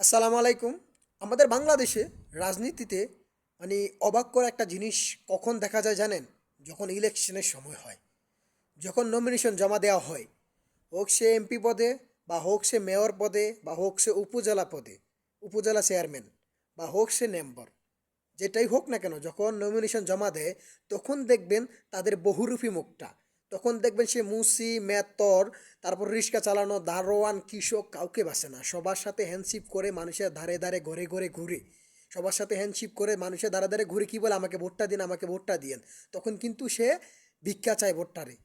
আসসালামু আলাইকুম। আমাদের বাংলাদেশে রাজনীতিতে মানে অবাক করা একটা জিনিস কখন দেখা যায় জানেন? যখন ইলেকশনের সময় হয়। যখন নমিনেশন জমা দেওয়া হয়, হোক সে এমপি পদে বা হোক সে মেয়র পদে বা হোক সে উপজেলা পদে, উপজেলা চেয়ারম্যান বা হোক সে মেম্বার যেটাই হোক না কেন, যখন নমিনেশন জমা দেয়, তখন দেখবেন তাদের বহুরূপী মুখটা। তখন দেখবেন সে মুসি, মেতর, তারপর রিক্সা চালানো, দারোয়ান, কৃষক কাউকে বাসে না। সবার সাথে হ্যান্ডশিপ করে মানুষের ধারে ধারে ঘরে ঘরে ঘুরে। সবার সাথে হ্যান্ডশিপ করে মানুষের ধারে ধারে ঘুরে কী বলে? আমাকে ভোটটা দিন, আমাকে ভোটটা দিয়েন। তখন কিন্তু সে ভিক্ষা চায় ভোটটারে।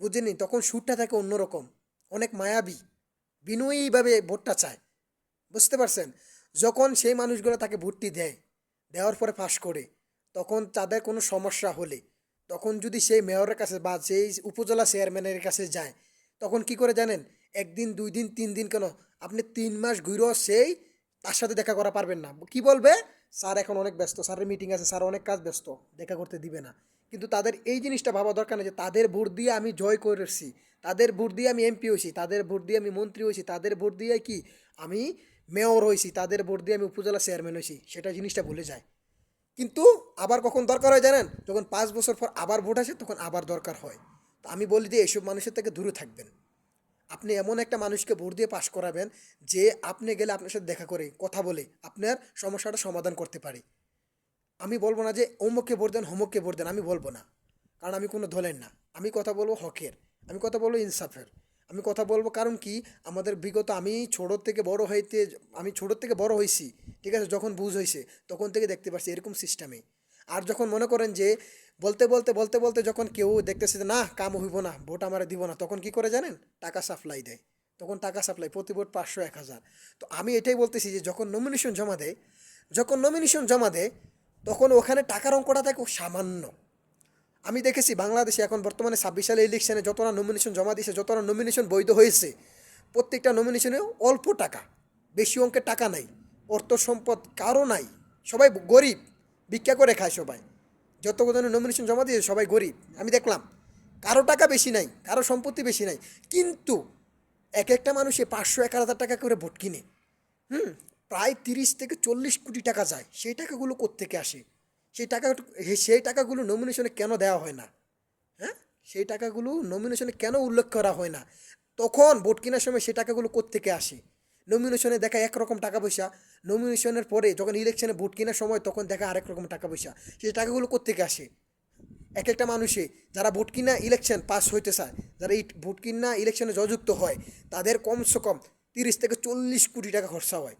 বুঝেনি তখন সুরটা থাকে অন্যরকম। অনেক মায়াবী। বিনয়ীভাবে ভোটটা চায়। বুঝতে পারছেন? যখন সেই মানুষগুলো তাকে ভোটটি দেয়, দেওয়ার পরে পাশ করে, তখন তাদের কোনো সমস্যা হলে তখন যদি সেই মেয়রের কাছে বা সেই উপজেলা চেয়ারম্যানের কাছে যায়, তখন কি করে জানেন? একদিন, দুই দিন, তিন দিন কেন? আপনি তিন মাস ঘুরেও সেই তার সাথে দেখা করা পারবেন না। কি বলবে? স্যার এখন অনেক ব্যস্ত, স্যারের মিটিং আছে, স্যার অনেক কাজ ব্যস্ত, দেখা করতে দিবে না। কিন্তু তাদের এই জিনিসটা ভাবা দরকার নেই যে তাদের ভোট দিয়ে আমি জয় করেছি, তাদের ভোট দিয়ে আমি এমপি হয়েছি, তাদের ভোট দিয়ে আমি মন্ত্রী হয়েছি, তাদের ভোট দিয়ে কি আমি মেয়র হয়েছি, তাদের ভোট দিয়ে আমি উপজেলা চেয়ারম্যান হয়েছি, সেটা জিনিসটা ভুলে যায়। কিন্তু আবার কখন দরকার হয় জানেন? যখন পাঁচ বছর পর আবার ভোট আসে, তখন আবার দরকার হয়। তো আমি বলি যে এইসব মানুষের থেকে দূরে থাকবেন। আপনি এমন একটা মানুষকে ভোট দিয়ে পাশ করাবেন যে, আপনি গেলে আপনার সাথে দেখা করে, কথা বলে আপনার সমস্যাটা সমাধান করতে পারে। আমি বলব না যে, অমুককে ভোট দেন, হোমককে ভোট দেন, আমি বলব না। কারণ আমি কোনো দলের না। আমি কথা বলব হকের। আমি কথা বলব ইনসাফের। আমি কথা বলব কারণ কি? আমাদের বিগত আমি ছোটোর থেকে বড় হইতে, আমি ছোটোর থেকে বড় হয়েছি ঠিক আছে, যখন বুঝ হয়েছে তখন থেকে দেখতে পাচ্ছি এরকম সিস্টেমে আর যখন মনে করেন যে, বলতে বলতে বলতে বলতে যখন কেউ দেখতেছে যে, না, কাম হইব না ভোট আমার দিব না, তখন কি করে জানেন? টাকা সাপ্লাই দেয়। তখন টাকা সাপ্লাই প্রতি ভোট পাঁচশো, এক হাজার। তো আমি এটাই বলতেছি যে, যখন নমিনেশন জমা দেয়, যখন নমিনেশন জমা দেয়, তখন ওখানে টাকার অঙ্কটা থাকে সামান্য। আমি দেখেছি বাংলাদেশে এখন বর্তমানে ছাব্বিশ সালে ইলেকশনে যতটা নমিনেশন জমা দিয়েছে, যতটা নমিনেশন বৈধ হয়েছে, প্রত্যেকটা নমিনেশনে অল্প টাকা, বেশি অঙ্কের টাকা নাই। অর্থ সম্পদ কারও নাই। সবাই গরিব, ভিক্ষা করে খায় সবাই। যত জনের নমিনেশন জমা দিয়েছে, সবাই গরিব। আমি দেখলাম, কারও টাকা বেশি নাই, কারও সম্পত্তি বেশি নাই। কিন্তু এক একটা মানুষে পাঁচশো, এক হাজার টাকা করে ভোট কিনে। হুম, প্রায় তিরিশ থেকে চল্লিশ কোটি টাকা যায়। সেই টাকাগুলো কোত্থেকে আসে? সেই টাকা, সেই টাকাগুলো নমিনেশনে কেন দেওয়া হয় না? হ্যাঁ সেই টাকাগুলো নমিনেশনে কেন উল্লেখ করা হয় না? তখন ভোট কেনার সময় সেই টাকাগুলো কোত্থেকে আসে? নমিনেশনে দেখা একরকম টাকা পয়সা নমিনেশনের পরে যখন ইলেকশনে ভোট কেনার সময় তখন দেখা আরেক রকম টাকা পয়সা সেই টাকাগুলো কোত্থেকে আসে? এক একটা মানুষে, যারা ভোট কিনা ইলেকশন পাস হইতে চায়, যারা এই ভোট কিনা ইলেকশনে যুক্ত হয়, তাদের কমসে কম তিরিশ থেকে চল্লিশ কোটি টাকা খরচা হয়।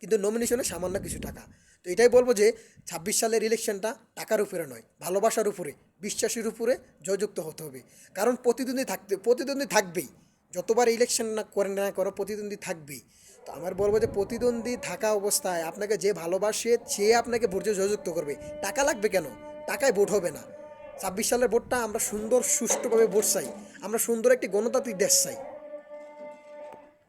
কিন্তু নমিনেশনে সামান্য কিছু টাকা। তো এটাই বলব যে, ছাব্বিশ সালের ইলেকশনটা টাকার উপরে নয়, ভালোবাসার উপরে, বিশ্বাসের উপরে জয়যুক্ত হতে হবে। কারণ প্রতিদ্বন্দ্বী থাকতে, প্রতিদ্বন্দ্বী থাকবেই। যতবার ইলেকশন না করে না করো, প্রতিদ্বন্দ্বী থাকবেই। তো আমার বলব যে প্রতিদ্বন্দ্বী থাকা অবস্থায় আপনাকে যে ভালোবাসে, সে আপনাকে ভোটে জয়যুক্ত করবে। টাকা লাগবে কেন? টাকায় ভোট হবে না। ছাব্বিশ সালের ভোটটা আমরা সুন্দর সুষ্ঠুভাবে ভোট চাই। আমরা সুন্দর একটি গণতান্ত্রিক দেশ চাই।